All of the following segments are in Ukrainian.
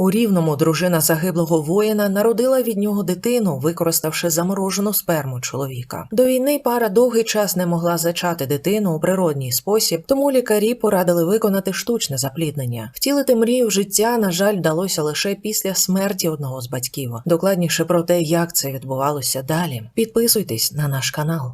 У рівному дружина загиблого воїна народила від нього дитину, використавши заморожену сперму чоловіка. До війни пара довгий час не могла зачати дитину у природній спосіб, тому лікарі порадили виконати штучне запліднення. Втілити мрію життя, на жаль, вдалося лише після смерті одного з батьків. Докладніше про те, як це відбувалося далі. Підписуйтесь на наш канал.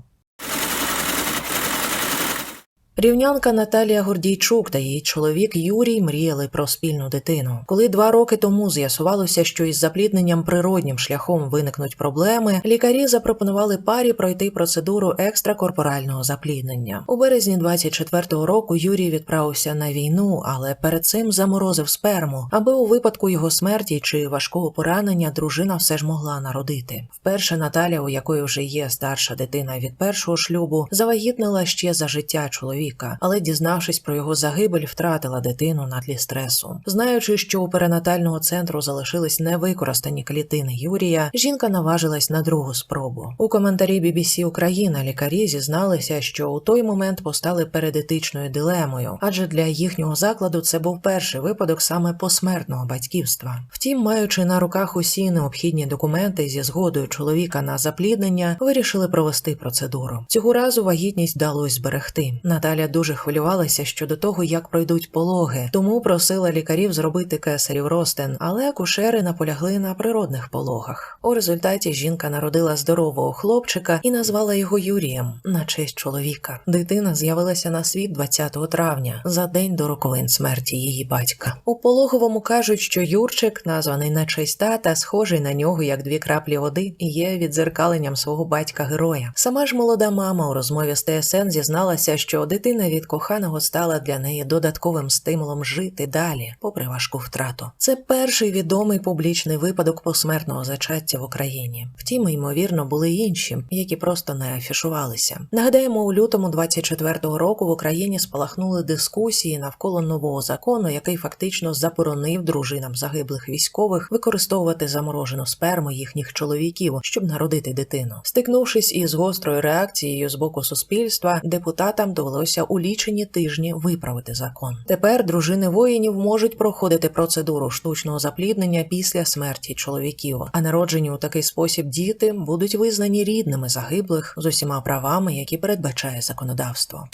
Рівнянка Наталія Гордійчук та її чоловік Юрій мріяли про спільну дитину. Коли два роки тому з'ясувалося, що із заплідненням природнім шляхом виникнуть проблеми, лікарі запропонували парі пройти процедуру екстракорпорального запліднення. У березні 24-го року Юрій відправився на війну, але перед цим заморозив сперму, аби у випадку його смерті чи важкого поранення дружина все ж могла народити. Вперше Наталя, у якої вже є старша дитина від першого шлюбу, завагітнила ще за життя чоловіка, але дізнавшись про його загибель, втратила дитину на тлі стресу. Знаючи, що у перинатального центру залишились невикористані клітини Юрія, жінка наважилась на другу спробу. У коментарі BBC Україна лікарі зізналися, що у той момент постали перед етичною дилемою, адже для їхнього закладу це був перший випадок саме посмертного батьківства. Втім, маючи на руках усі необхідні документи зі згодою чоловіка на запліднення, вирішили провести процедуру. Цього разу вагітність вдалося зберегти. Наталя дуже хвилювалася щодо того, як пройдуть пологи, тому просила лікарів зробити кесарів ростин, але акушери наполягли на природних пологах. У результаті жінка народила здорового хлопчика і назвала його Юрієм на честь чоловіка. Дитина з'явилася на світ 20 травня, за день до роковин смерті її батька. У пологовому кажуть, що Юрчик, названий на честь тата, схожий на нього як дві краплі води, і є відзеркаленням свого батька героя. Сама ж молода мама у розмові з ТСН зізналася, що дитина від коханого стала для неї додатковим стимулом жити далі, попри важку втрату. Це перший відомий публічний випадок посмертного зачаття в Україні. Втім, ймовірно, були інші, які просто не афішувалися. Нагадаємо, у лютому 24-го року в Україні спалахнули дискусії навколо нового закону, який фактично заборонив дружинам загиблих військових використовувати заморожену сперму їхніх чоловіків, щоб народити дитину. Стикнувшись із гострою реакцією з боку суспільства, депутатам довелося у лічені тижні виправити закон. Тепер дружини воїнів можуть проходити процедуру штучного запліднення після смерті чоловіків, а народжені у такий спосіб діти будуть визнані рідними загиблих з усіма правами, які передбачає законодавство.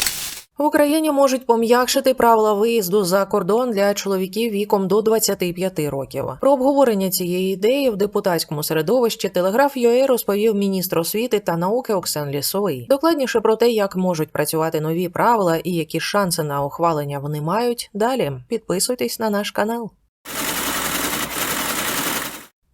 В Україні можуть пом'якшити правила виїзду за кордон для чоловіків віком до 25 років. Про обговорення цієї ідеї в депутатському середовищі телеграф ЮЕ розповів міністр освіти та науки Оксен Лісовий. Докладніше про те, як можуть працювати нові правила і які шанси на ухвалення вони мають. Далі підписуйтесь на наш канал.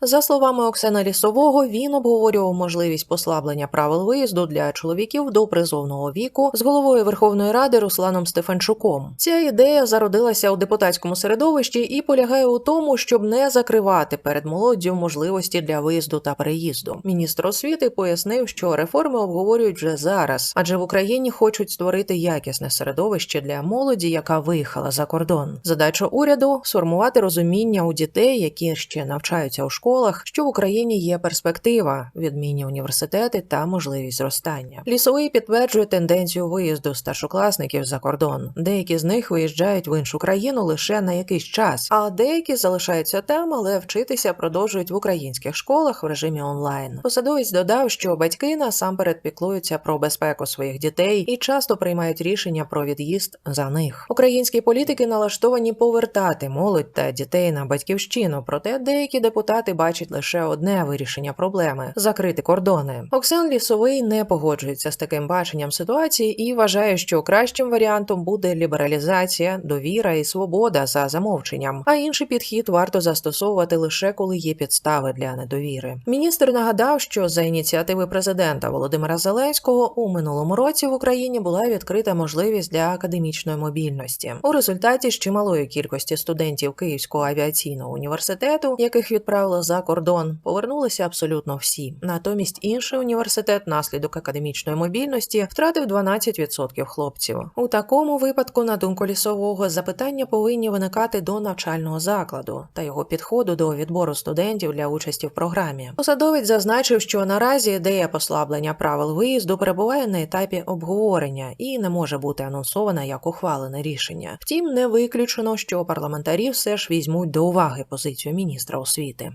За словами Оксена Лісового, він обговорював можливість послаблення правил виїзду для чоловіків до призовного віку з головою Верховної Ради Русланом Стефанчуком. Ця ідея зародилася у депутатському середовищі і полягає у тому, щоб не закривати перед молоддю можливості для виїзду та переїзду. Міністр освіти пояснив, що реформи обговорюють вже зараз, адже в Україні хочуть створити якісне середовище для молоді, яка виїхала за кордон. Задача уряду сформувати розуміння у дітей, які ще навчаються у школі, школах, що в Україні є перспектива, відмінні університети та можливість зростання. Лісовий підтверджує тенденцію виїзду старшокласників за кордон. Деякі з них виїжджають в іншу країну лише на якийсь час, а деякі залишаються там, але вчитися продовжують в українських школах в режимі онлайн. Посадовець додав, що батьки насамперед піклуються про безпеку своїх дітей і часто приймають рішення про від'їзд за них. Українські політики налаштовані повертати молодь та дітей на батьківщину, проте деякі депутати бачить лише одне вирішення проблеми закрити кордони. Оксан Лісовий не погоджується з таким баченням ситуації і вважає, що кращим варіантом буде лібералізація, довіра і свобода за замовченням. А інший підхід варто застосовувати лише коли є підстави для недовіри. Міністр нагадав, що за ініціативи президента Володимира Зеленського у минулому році в Україні була відкрита можливість для академічної мобільності. У результаті з чималої кількості студентів Київського авіаційного університету, яких відправили за кордон. Повернулися абсолютно всі. Натомість інший університет, наслідок академічної мобільності, втратив 12% хлопців. У такому випадку, на думку лісового, запитання повинні виникати до навчального закладу та його підходу до відбору студентів для участі в програмі. Посадовець зазначив, що наразі ідея послаблення правил виїзду перебуває на етапі обговорення і не може бути анонсована як ухвалене рішення. Втім, не виключено, що парламентарі все ж візьмуть до уваги позицію міністра освіти.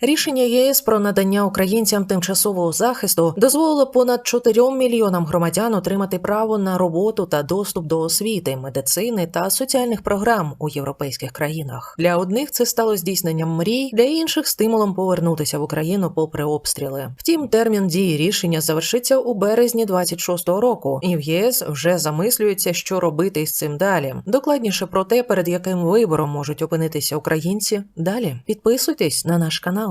Рішення ЄС про надання українцям тимчасового захисту дозволило понад 4 мільйонам громадян отримати право на роботу та доступ до освіти, медицини та соціальних програм у європейських країнах. Для одних це стало здійсненням мрій, для інших стимулом повернутися в Україну попри обстріли. Втім, термін дії рішення завершиться у березні 26-го року, і в ЄС вже замислюється, що робити із цим далі. Докладніше про те, перед яким вибором можуть опинитися українці. Далі підписуйтесь на наш канал.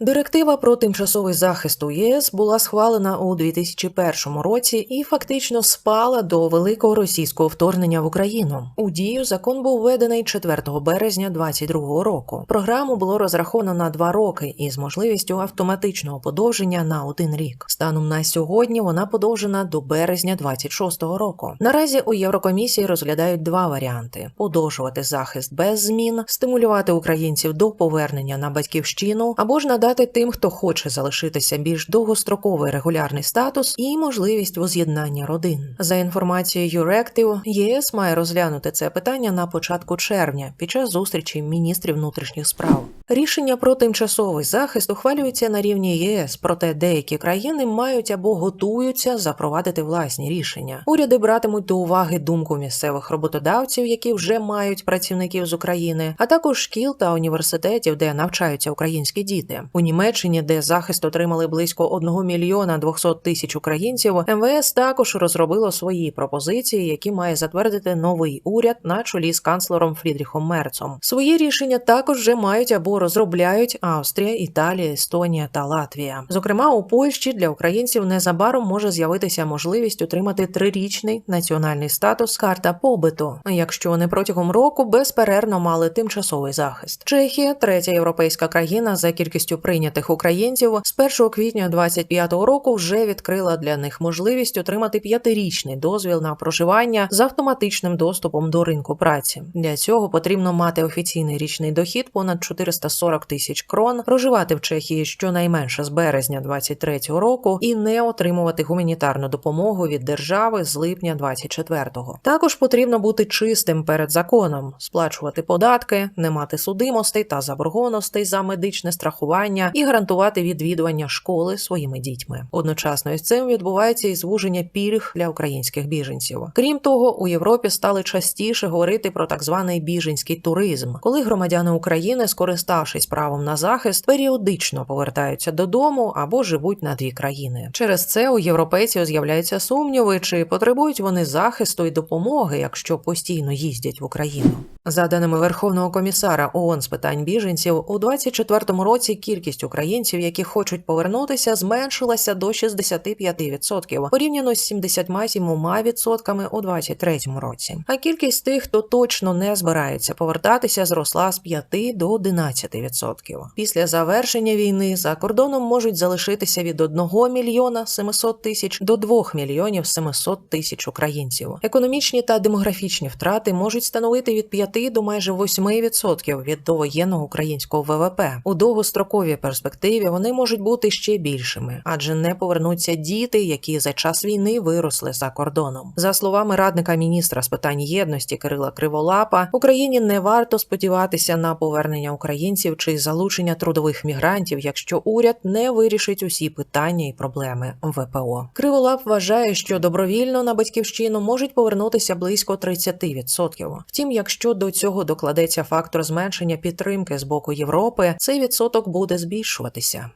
Директива про тимчасовий захист у ЄС була схвалена у 2001 році і фактично спала до великого російського вторгнення в Україну. У дію закон був введений 4 березня 2022 року. Програму було розраховано на два роки із можливістю автоматичного подовження на один рік. Станом на сьогодні вона подовжена до березня 26 року. Наразі у Єврокомісії розглядають два варіанти: подовжувати захист без змін, стимулювати українців до повернення на батьківщину або ж надати надати тим, хто хоче залишитися більш довгостроковий регулярний статус і можливість воз'єднання родин. За інформацією Юректив, ЄС має розглянути це питання на початку червня під час зустрічі міністрів внутрішніх справ. Рішення про тимчасовий захист ухвалюється на рівні ЄС, проте деякі країни мають або готуються запровадити власні рішення. Уряди братимуть до уваги думку місцевих роботодавців, які вже мають працівників з України, а також шкіл та університетів, де навчаються українські діти. У Німеччині, де захист отримали близько 1 мільйона 200 тисяч українців, МВС також розробило свої пропозиції, які має затвердити новий уряд на чолі з канцлером Фрідріхом Мерцом. Свої рішення також вже мають або розробляють Австрія, Італія, Естонія та Латвія. Зокрема, у Польщі для українців незабаром може з'явитися можливість отримати трирічний національний статус карта побиту, якщо вони протягом року безперервно мали тимчасовий захист. Чехія, третя європейська країна за кількістю прийнятих українців, з 1 квітня 25-го року вже відкрила для них можливість отримати п'ятирічний дозвіл на проживання з автоматичним доступом до ринку праці. Для цього потрібно мати офіційний річний дохід понад 440 тисяч крон, проживати в Чехії щонайменше з березня 23-го року і не отримувати гуманітарну допомогу від держави з липня 24-го. Також потрібно бути чистим перед законом, сплачувати податки, не мати судимостей та заборгованостей за медичне страхування і гарантувати відвідування школи своїми дітьми. Одночасно із цим відбувається і звуження пільг для українських біженців. Крім того, у Європі стали частіше говорити про так званий біженський туризм, коли громадяни України, скориставшись правом на захист, періодично повертаються додому або живуть на дві країни. Через це у європейців з'являються сумніви, чи потребують вони захисту і допомоги, якщо постійно їздять в Україну. За даними Верховного комісара ООН з питань біженців, у 24-му році кількість українців, які хочуть повернутися, зменшилася до 65% порівняно з 77% у 23-му році. А кількість тих, хто точно не збирається повертатися, зросла з 5 до 11%. Після завершення війни за кордоном можуть залишитися від 1 мільйона 700 тисяч до 2 мільйонів 700 тисяч українців. Економічні та демографічні втрати можуть становити від 5 до майже 8% від довоєнного українського ВВП. У довгостроковій перспективі вони можуть бути ще більшими, адже не повернуться діти, які за час війни виросли за кордоном. За словами радника міністра з питань єдності Кирила Криволапа, Україні не варто сподіватися на повернення українців чи залучення трудових мігрантів, якщо уряд не вирішить усі питання і проблеми ВПО. Криволап вважає, що добровільно на батьківщину можуть повернутися близько 30%. Втім, якщо до цього докладеться фактор зменшення підтримки з боку Європи, цей відсоток буде збільшуватися.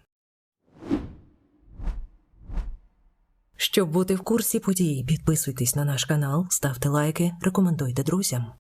Щоб бути в курсі подій, підписуйтесь на наш канал, ставте лайки, рекомендуйте друзям.